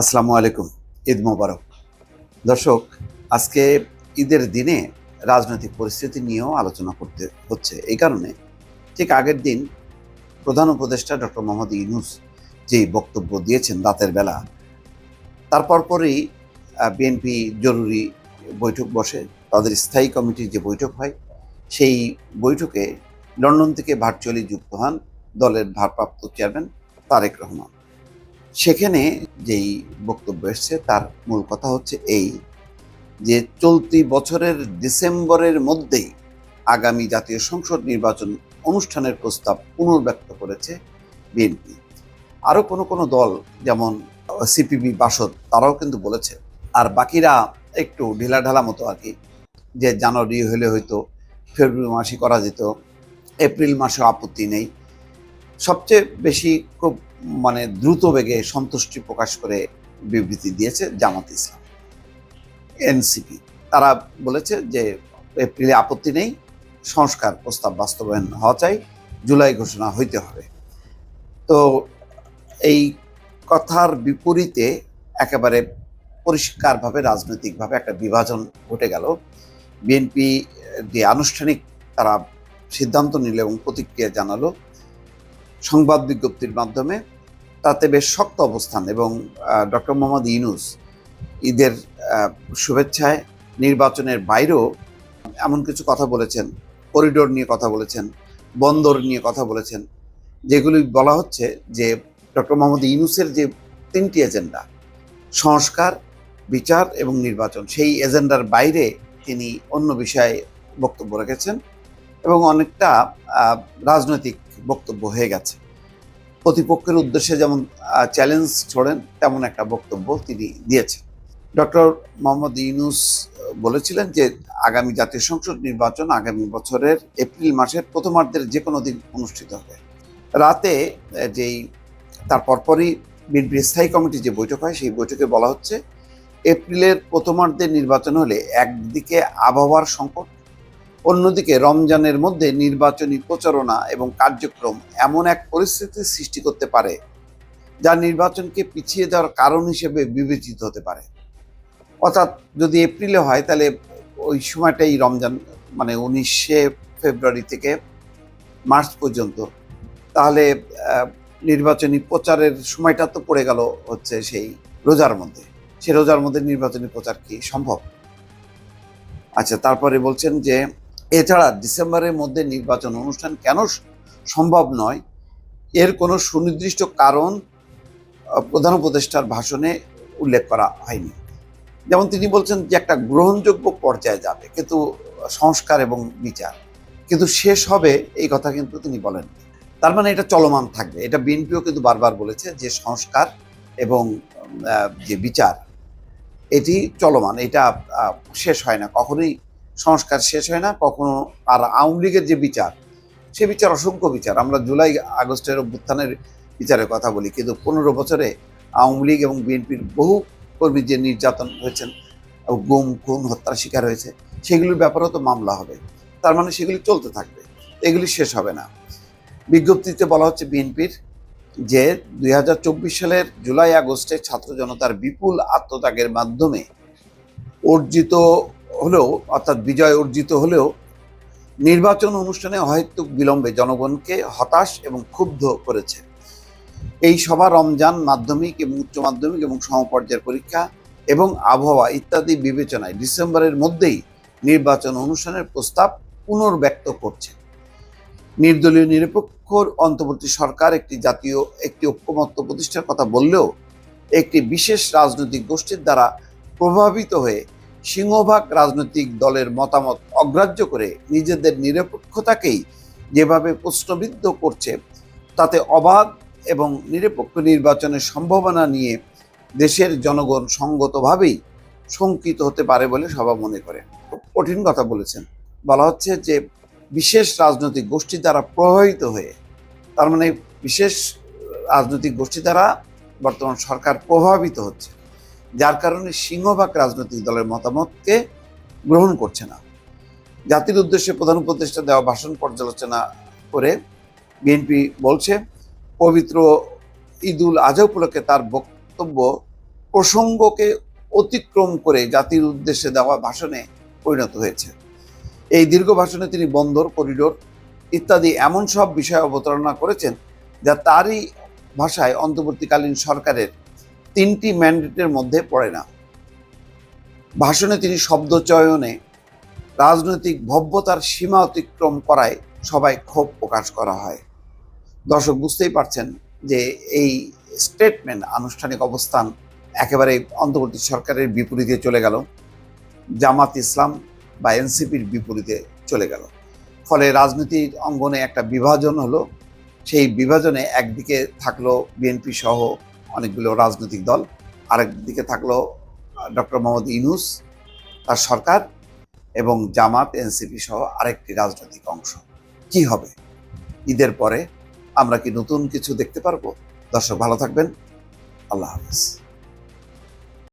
আসসালামু আলাইকুম, ঈদ মোবারক। দর্শক, আজকে ঈদের দিনে রাজনৈতিক পরিস্থিতি নিয়েও আলোচনা করতে হচ্ছে। এই কারণে ঠিক আগের দিন প্রধান উপদেষ্টা ডক্টর মোহাম্মদ ইউনুস যে বক্তব্য দিয়েছেন রাতের বেলা তারপর পরেই বিএনপি জরুরি বৈঠক বসে। তাদের স্থায়ী কমিটির যে বৈঠক হয়, সেই বৈঠকে লন্ডন থেকে ভার্চুয়ালি যুক্ত হন দলের ভারপ্রাপ্ত চেয়ারম্যান তারেক রহমান। সেখানে যেই বক্তব্য এসছে, তার মূল কথা হচ্ছে এই যে চলতি বছরের ডিসেম্বরের মধ্যেই আগামী জাতীয় সংসদ নির্বাচন অনুষ্ঠানের প্রস্তাব পুনর্ব্যক্ত করেছে বিএনপি। আরও কোনো কোনো দল, যেমন সিপিবি, বাসদ, তারাও কিন্তু বলেছে। আর বাকিরা একটু ঢিলাঢালা মতো আর কি, যে জানুয়ারি হলে হয়তো, ফেব্রুয়ারি মাসে করা যেত, এপ্রিল মাসে আপত্তি নেই। সবচেয়ে বেশি খুব মানে দ্রুত বেগে সন্তুষ্টি প্রকাশ করে বিবৃতি দিয়েছে জামাত ইসলাম, এনসিপি। তারা বলেছে যে, এপ্রিলে আপত্তি নেই, সংস্কার প্রস্তাব বাস্তবায়ন হওয়া চাই, জুলাই ঘোষণা হইতে হবে। তো এই কথার বিপরীতে একেবারে পরিষ্কারভাবে, রাজনৈতিকভাবে একটা বিভাজন ঘটে গেল। বিএনপি যে আনুষ্ঠানিক তারা সিদ্ধান্ত নিল এবং প্রতিক্রিয়া জানালো সংবাদ বিজ্ঞপ্তির মাধ্যমে তাতে বেশ শক্ত অবস্থান এবং ডক্টর মোহাম্মদ ইউনুস ঈদের শুভেচ্ছায় নির্বাচনের বাইরেও এমন কিছু কথা বলেছেন, করিডোর নিয়ে কথা বলেছেন, বন্দর নিয়ে কথা বলেছেন, যেগুলি বলা হচ্ছে যে ডক্টর মোহাম্মদ ইউনুসের যে তিনটি এজেন্ডা, সংস্কার, বিচার এবং নির্বাচন, সেই এজেন্ডার বাইরে তিনি অন্য বিষয়ে বক্তব্য রেখেছেন এবং অনেকটা রাজনৈতিক বক্তব্য হয়ে গেছে। প্রতিপক্ষের উদ্দেশ্যে যেমন চ্যালেঞ্জ ছোড়েন, তেমন একটা বক্তব্য তিনি দিয়েছেন। ডক্টর মোহাম্মদ ইউনুস বলেছিলেন যে, আগামী জাতীয় সংসদ নির্বাচন আগামী বছরের এপ্রিল মাসের প্রথমার্ধের যে কোনো দিন অনুষ্ঠিত হবে। রাতে যেই, তার পরপরই বিএনপির স্থায়ী কমিটির যে বৈঠক হয়, সেই বৈঠকে বলা হচ্ছে, এপ্রিলের প্রথমার্ধে নির্বাচন হলে একদিকে আবহাওয়ার সংকট অন্যদিকে রমজানের মধ্যে নির্বাচনী প্রচারণা এবং কার্যক্রম এমন এক পরিস্থিতি সৃষ্টি করতে পারে, যা নির্বাচনকে পিছিয়ে দেওয়ার কারণ হিসেবে বিবেচিত হতে পারে। অর্থাৎ যদি এপ্রিলে হয়, তাহলে ওই সময়টাই রমজান মানে উনিশে ফেব্রুয়ারি থেকে মার্চ পর্যন্ত। তাহলে নির্বাচনী প্রচারের সময়টা তো পড়ে গেল হচ্ছে সেই রোজার মধ্যে। সে রোজার মধ্যে নির্বাচনী প্রচার কি সম্ভব? আচ্ছা তারপরে বলছেন যে এছাড়া ডিসেম্বরের মধ্যে নির্বাচন অনুষ্ঠান কেন সম্ভব নয়? এর কোনো সুনির্দিষ্ট কারণ প্রধান উপদেষ্টার ভাষণে উল্লেখ করা হয়নি। যেমন তিনি বলছেন যে একটা গ্রহণযোগ্য পর্যায়ে যাবে, কিন্তু সংস্কার এবং বিচার। কিন্তু শেষ হবে এই কথা কিন্তু তিনি বলেন তার মানে এটা চলমান থাকবে। এটা বিএনপিও কিন্তু বারবার বলেছে যে সংস্কার এবং যে বিচার, এটি চলমান। এটা শেষ হয় না। কখনোই সংস্কার শেষ হয় না, কখনো আর আওয়ামী লীগের যে বিচার, সে বিচার অসংখ্য বিচার। আমরা জুলাই আগস্টের অভ্যুত্থানের বিচারের কথা বলি, কিন্তু পনেরো বছরে আওয়ামী লীগ এবং বিএনপির বহু কর্মী যে নির্যাতন হয়েছেন গুম, খুন, হত্যার শিকার হয়েছে, সেগুলির ব্যাপারেও তো মামলা হবে। তার মানে সেগুলি চলতে থাকবে, এগুলি শেষ হবে না। বিজ্ঞপ্তিতে বলা হচ্ছে বিএনপির যে দু হাজার চব্বিশ সালের জুলাই আগস্টে ছাত্র জনতার বিপুল আত্মত্যাগের মাধ্যমে অর্জিত হলেও, অর্থাৎ বিজয় অর্জিত হলেও, নির্বাচন অনুষ্ঠানে অহেতুক বিলম্বে জনগণকে হতাশ এবং ক্ষুব্ধ করেছে। এই সভা রমজান মাধ্যমিক এবং উচ্চ মাধ্যমিক এবং সমপর্যায়ের পরীক্ষা এবং আবহাওয়া ইত্যাদি বিবেচনায় ডিসেম্বরের মধ্যেই নির্বাচন অনুষ্ঠানের প্রস্তাব পুনর্ব্যক্ত করছে। নির্দলীয় নিরপেক্ষ অন্তর্বর্তী সরকার একটি জাতীয়, একটি ঐক্যমত্য প্রতিষ্ঠার কথা বললেও, একটি বিশেষ রাজনৈতিক গোষ্ঠীর দ্বারা প্রভাবিত হয়ে সিংহভাগ রাজনৈতিক দলের মতামত অগ্রাহ্য করে নিজেদের নিরপেক্ষতাকেই যেভাবে প্রশ্নবিদ্ধ করছে, তাতে অবাধ এবং নিরপেক্ষ নির্বাচনের সম্ভাবনা নিয়ে দেশের জনগণ সঙ্গতভাবেই শঙ্কিত হতে পারে বলে সভা মনে করে। কঠিন কথা বলেছেন। বলা হচ্ছে যে বিশেষ রাজনৈতিক গোষ্ঠী দ্বারা প্রভাবিত হয়ে, তার মানে বিশেষ রাজনৈতিক গোষ্ঠী দ্বারা বর্তমান সরকার প্রভাবিত হচ্ছে। যার কারণে সিংহভাগ রাজনৈতিক দলের মতামতকে গ্রহণ করছে না। জাতির উদ্দেশ্যে প্রধান উপদেষ্টা দেওয়া ভাষণ পর্যালোচনা করে বিএনপি বলছে, পবিত্র ঈদুল আজহা উপলক্ষে তার বক্তব্য প্রসঙ্গকে অতিক্রম করে জাতির উদ্দেশ্যে দেওয়া ভাষণে পরিণত হয়েছে। এই দীর্ঘ ভাষণে তিনি বন্দর, করিডোর ইত্যাদি এমন সব বিষয় অবতারণা করেছেন যা তারই ভাষায় অন্তর্বর্তীকালীন সরকারের তিনটি ম্যান্ডেটের মধ্যে পড়ে না। ভাষণে তিনি শব্দ চয়নে রাজনৈতিক ভব্যতার সীমা অতিক্রম করায় সবাই ক্ষোভ প্রকাশ করা হয়। দর্শক বুঝতেই পারছেন যে এই স্টেটমেন্ট আনুষ্ঠানিক অবস্থান একেবারে অন্তর্বর্তী সরকারের বিপরীতে চলে গেল। জামাত ইসলাম বা এনসিপির বিপরীতে চলে গেল। ফলে রাজনীতির অঙ্গনে একটা বিভাজন হলো। সেই বিভাজনে একদিকে থাকল বিএনপি সহ অনেকগুলো রাজনৈতিক দল। আরেক দিকে থাকল ডক্টর মোহাম্মদ ইনুস তার সরকার এবং জামাত, এনসিপি সহ আরেকটি রাজনৈতিক অংশ। কি হবে? ঈদের পরে আমরা কি নতুন কিছু দেখতে পারব? দর্শক ভালো থাকবেন। আল্লাহ হাফিজ।